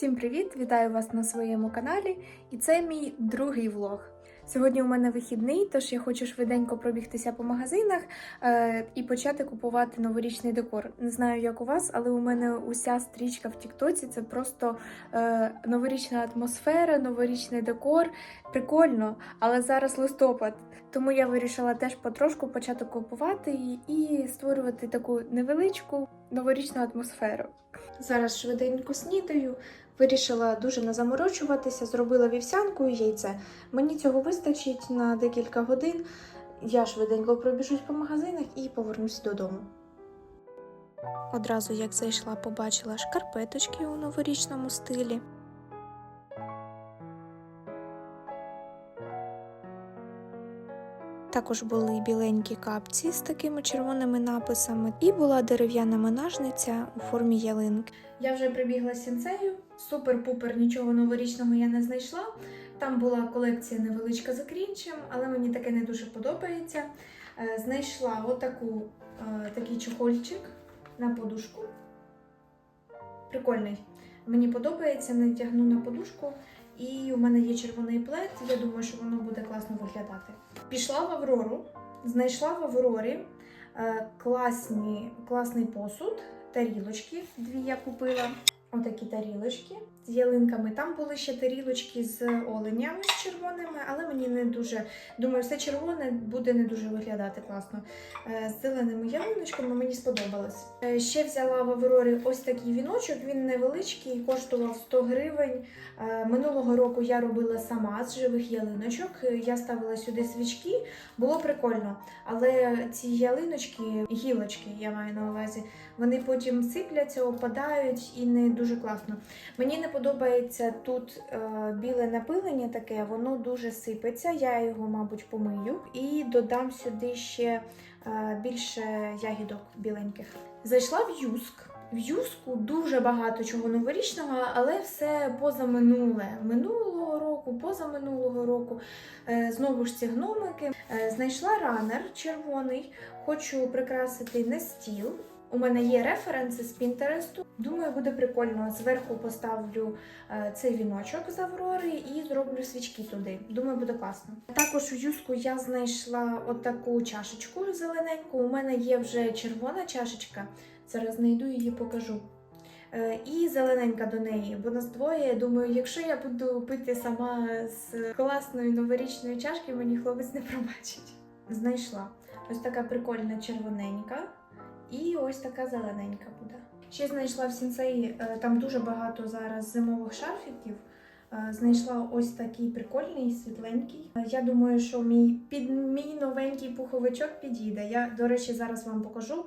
Всім привіт! Вітаю вас на своєму каналі, і це мій другий влог. Сьогодні у мене вихідний, тож я хочу швиденько пробігтися по магазинах е, і почати купувати новорічний декор. Не знаю, як у вас, але у мене уся стрічка в Тіктоці це просто е, новорічна атмосфера, новорічний декор. Прикольно, але зараз листопад. Тому я вирішила теж потрошку почати купувати і, створювати таку невеличку новорічну атмосферу. Зараз швиденько снідаю. Вирішила дуже не заморочуватися, зробила вівсянку і яйце. Мені цього вистачить на декілька годин. Я швиденько пробіжусь по магазинах і повернусь додому. Одразу як зайшла, побачила шкарпеточки у новорічному стилі. Також були біленькі капці з такими червоними написами, і була дерев'яна менажниця у формі ялинки. Я вже прибігла сінцею. Супер-пупер нічого новорічного я не знайшла. Там була колекція невеличка за крінчем, але мені таке не дуже подобається. Е, Знайшла отаку, е, такий чохольчик на подушку. Прикольний. Мені подобається, натягну на подушку. І у мене є червоний плед. Я думаю, що воно буде класно виглядати. Пішла в Аврору, знайшла в Аврорі е, класні, класний посуд, тарілочки. Дві я купила. Отакі тарілочки з ялинками. Там були ще тарілочки з оленями з червоними, але мені не дуже думаю, все червоне буде не дуже виглядати класно. Е, З зеленими ялиночками мені сподобалось. Е, Ще взяла в Аврорі ось такий віночок. Він невеличкий, коштував 100 гривень. Е, Минулого року я робила сама з живих ялиночок. Я ставила сюди свічки, було прикольно. Але ці ялиночки, гілочки, я маю на увазі, вони потім сипляться, опадають і не дуже класно. Мені не подобається тут е, біле напилення таке, воно дуже сипеться. Я його, мабуть, помию і додам сюди ще е, більше ягідок біленьких. Зайшла в юск. В юску дуже багато чого новорічного, але все позаминуле. Минулого року, позаминулого року. Е, знову ж ці гномики. Е, знайшла ранер червоний, хочу прикрасити на стіл. У мене є референси з Пінтересту. Думаю, буде прикольно. Зверху поставлю е, цей віночок з Аврори і зроблю свічки туди. Думаю, буде класно. Також у юску я знайшла отаку чашечку зелененьку. У мене є вже червона чашечка. Зараз знайду її, покажу. Е, І зелененька до неї, бо нас двоє. Думаю, якщо я буду пити сама з класної новорічної чашки, мені хлопець не пробачить. Знайшла ось така прикольна червоненька. Ось така зелененька буде. Ще знайшла в сінцеї, е, там дуже багато зараз зимових шарфіків. Е, Знайшла ось такий прикольний, світленький. Е, Я думаю, що мій під мій новенький пуховичок підійде. Я, до речі, зараз вам покажу.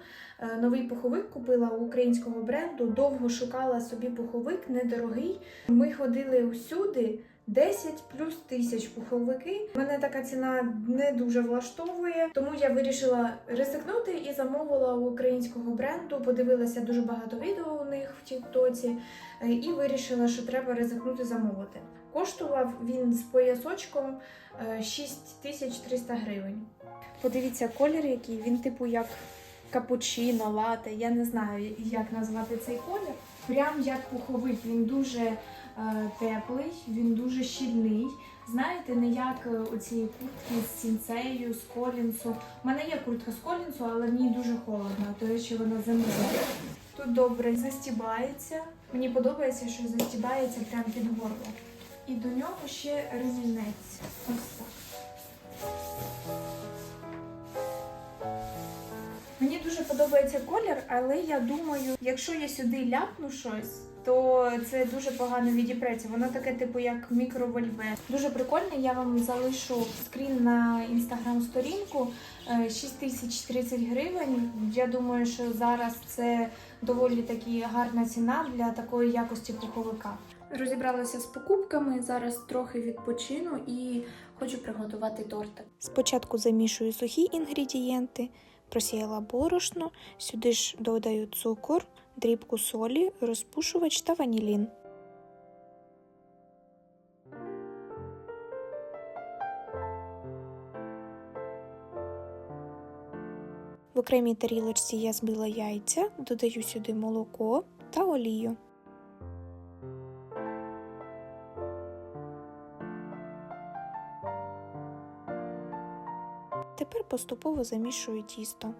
Новий пуховик купила у українського бренду. Довго шукала собі пуховик, недорогий. Ми ходили усюди. 10 плюс тисяч пуховики. Мене така ціна не дуже влаштовує, тому я вирішила ризикнути і замовила у українського бренду. Подивилася дуже багато відео у них в Тіктоці е, і вирішила, що треба ризикнути замовити. Коштував він з поясочком е, 6300 гривень. Подивіться колір, який він, типу, як капучино, лате. Я не знаю, як назвати цей колір. Прям як пуховик. Він дуже е, теплий, він дуже щільний. Знаєте, не як е, оці куртки з сінцею, з колінсу. У мене є куртка з колінсу, але в ній дуже холодно, тому що вона зимова. Тут добре застібається. Мені подобається, що застібається прямо під горло. І до нього ще ремінець. Ось так. Мені дуже подобається колір, але я думаю, якщо я сюди ляпну щось, то це дуже погано відіпреться. Воно таке, типу, як мікровольвет. Дуже прикольне. Я вам залишу скрін на інстаграм-сторінку. Е, 6030 гривень. Я думаю, що зараз це доволі таки гарна ціна для такої якості пуховика. Розібралася з покупками. Зараз трохи відпочину і хочу приготувати тортик. Спочатку замішую сухі інгредієнти, просіяла борошно, сюди ж додаю цукор, дрібку солі, розпушувач та ванілін. В окремій тарілочці я збила яйця, додаю сюди молоко та олію. Тепер поступово замішую тісто.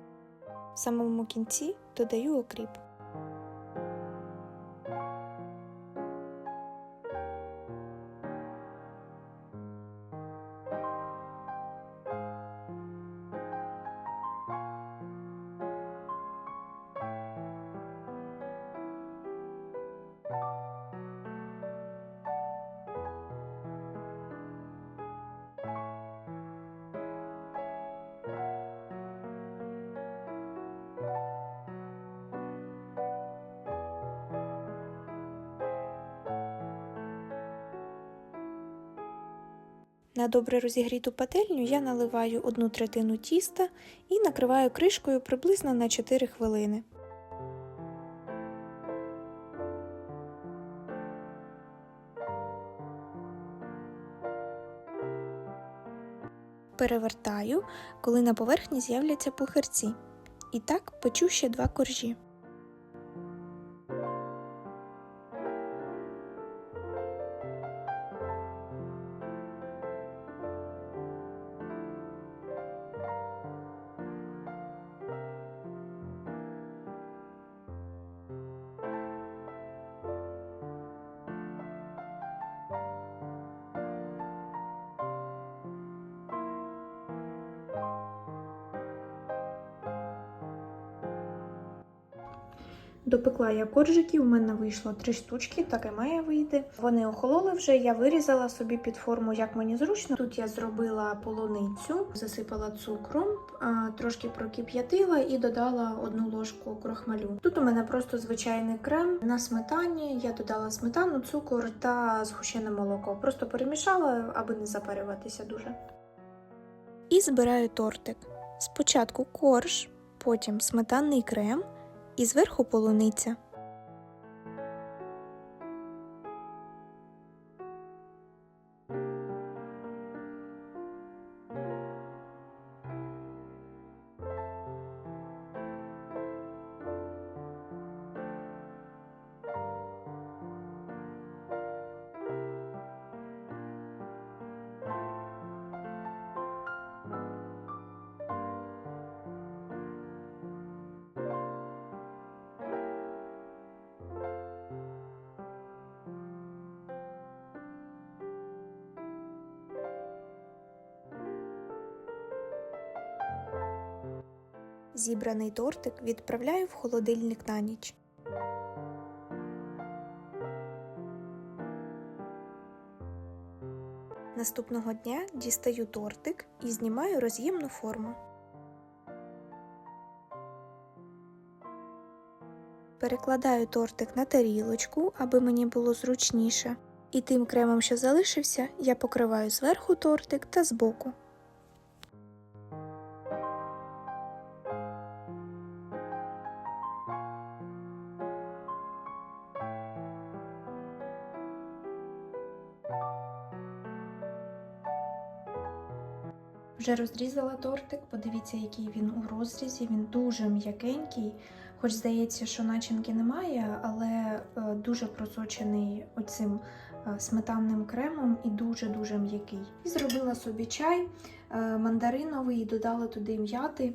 В самому кінці додаю окріп. На добре розігріту пательню я наливаю одну третину тіста і накриваю кришкою приблизно на 4 хвилини. Перевертаю, коли на поверхні з'являться пухирці. І так печу ще два коржі. Допекла я коржики, у мене вийшло три штучки, так і має вийти. Вони охололи вже, я вирізала собі під форму, як мені зручно. Тут я зробила полуницю, засипала цукром, трошки прокип'ятила і додала одну ложку крохмалю. Тут у мене просто звичайний крем на сметані. Я додала сметану, цукор та згущене молоко. Просто перемішала, аби не запарюватися дуже. І збираю тортик. Спочатку корж, потім сметанний крем і зверху полуниця. Зібраний тортик відправляю в холодильник на ніч. Наступного дня дістаю тортик і знімаю роз'ємну форму. Перекладаю тортик на тарілочку, аби мені було зручніше. І тим кремом, що залишився, я покриваю зверху тортик та збоку. Вже розрізала тортик, подивіться, який він у розрізі. Він дуже м'якенький, хоч здається, що начинки немає, але е, дуже просочений оцим е, сметанним кремом і дуже-дуже м'який. І зробила собі чай е, мандариновий, додала туди м'яти.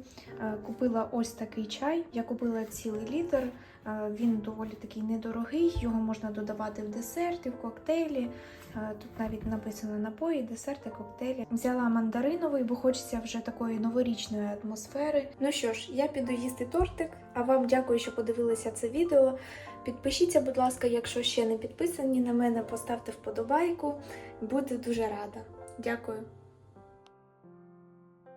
Купила ось такий чай. Я купила цілий літр. Він доволі такий недорогий, його можна додавати в десерти, в коктейлі. Е, Тут навіть написано напої, десерти, коктейлі. Взяла мандариновий, бо хочеться вже такої новорічної атмосфери. Ну що ж, я піду їсти тортик. А вам дякую, що подивилися це відео. Підпишіться, будь ласка, якщо ще не підписані на мене, поставте вподобайку. Буду дуже рада. Дякую.